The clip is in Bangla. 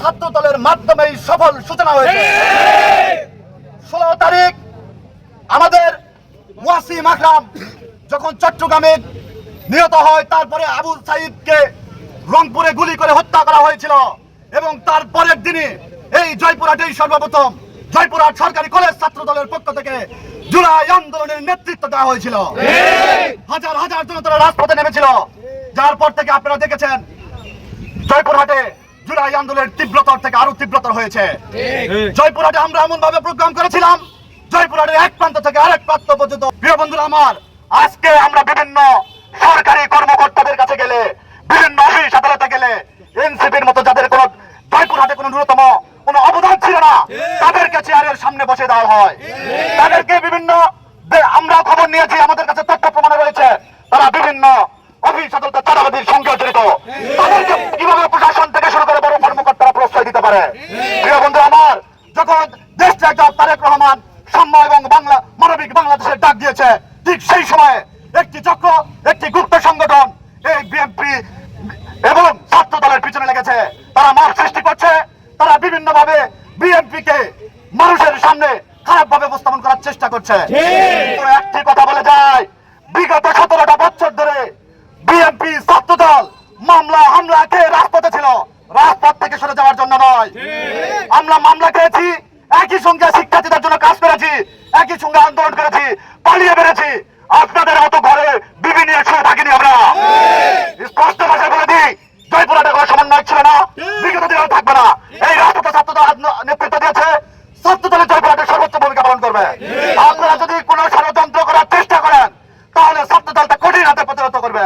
ছাত্র দলের মাধ্যমেই সফল সূচনা হয়েছে। ষোলো তারিখ আমাদের ওয়াসিম আকরাম যখন চট্টগ্রামে নিহত হয়, তারপরে আবু সাইদকে রংপুরে গুলি করে হত্যা করা হয়েছিল এবং তারপরের দিনে এই জয়পুরহাটেই সর্বপ্রথম জয়পুরহাট সরকারি কলেজ ছাত্র দলের পক্ষ থেকে জুলাই আন্দোলনের নেতৃত্ব দেওয়া হয়েছিল। হাজার হাজার জনতারা রাজপথে নেমেছিল। যার পর থেকে আপনারা দেখেছেন, জয়পুরহাটে জুলাই আন্দোলনের তীব্রতর থেকে আরও তীব্রতর হয়েছে। জয়পুরহাটে আমরা এমন ভাবে প্রোগ্রাম করেছিলাম জয়পুরহাটের এক প্রান্ত থেকে আরেক প্রান্ত পর্যন্ত। প্রিয় বন্ধুরা আমার আজকে আমরা বিভিন্ন সরকারি কর্মকর্তাদের কাছে গেলে বিভিন্ন অফিস আদালতে গেলে এনসিপির মতো যাদের কোনো জয়পুরহাটে কোনো ন্যূনতম কোনো অবদান ছিল না তাদেরকে চেয়ারের সামনে বসে দেওয়া হয়। তাদেরকে বিভিন্ন আমরা খবর নিয়েছি আমাদের কাছে তথ্য প্রমাণ রয়েছে তারা বিভিন্ন অফিস আদালতে চাঁদাবাদীর সঙ্গে জড়িত তাদেরকে কীভাবে প্রশাসন থেকে শুরু করে বড় কর্মকর্তারা প্রশ্রয় দিতে পারে প্রিয় বন্ধু আমার যখন দেশ ত্যাগক তারেক রহমান সাম্য এবং বাংলা মানবিক বাংলাদেশের ডাক দিয়েছে ঠিক সেই সময়ে একটি চক্র একটি গুপ্ত সংগঠন এই বিএনপি এবং ছাত্র দলের পিছনে লেগেছে। তারা মাপ সৃষ্টি করছে তারা বিভিন্ন ভাবে বিএনপি কে মানুষের সামনে খারাপ ভাবে উপস্থাপন করার চেষ্টা করছে। একটি কথা বলে যায় বিগত সতেরোটা বছর ধরে বিএনপি ছাত্র দল মামলা হামলা খেয়ে রাজপথে ছিল? রাজপথ থেকে সরে যাওয়ার জন্য নয় আমরা মামলা করেছি, একই সঙ্গে শিক্ষার্থীদের জন্য কাজ করেছি, একই সঙ্গে আন্দোলন করেছি, পালিয়ে বেড়েছি। আপনাদের মতো ঘরে বিভিন্ন শুয়ে থাকিনি আমরা। স্পষ্ট ভাষা বলে দিই জয়পুরাটা কোনো সমন্বয় ছিল না, বিগত দিনেও থাকবে না। এই রাষ্ট্রটা ছাত্রদল নেতৃত্ব দিয়েছে ছাত্রদলের জয়পুরাটা সর্বোচ্চ ভূমিকা পালন করবে। আপনারা যদি কোনো ষড়যন্ত্র করার চেষ্টা করেন, তাহলে ছাত্রদলটা কঠিন হাতে প্রতিরোধ করবে।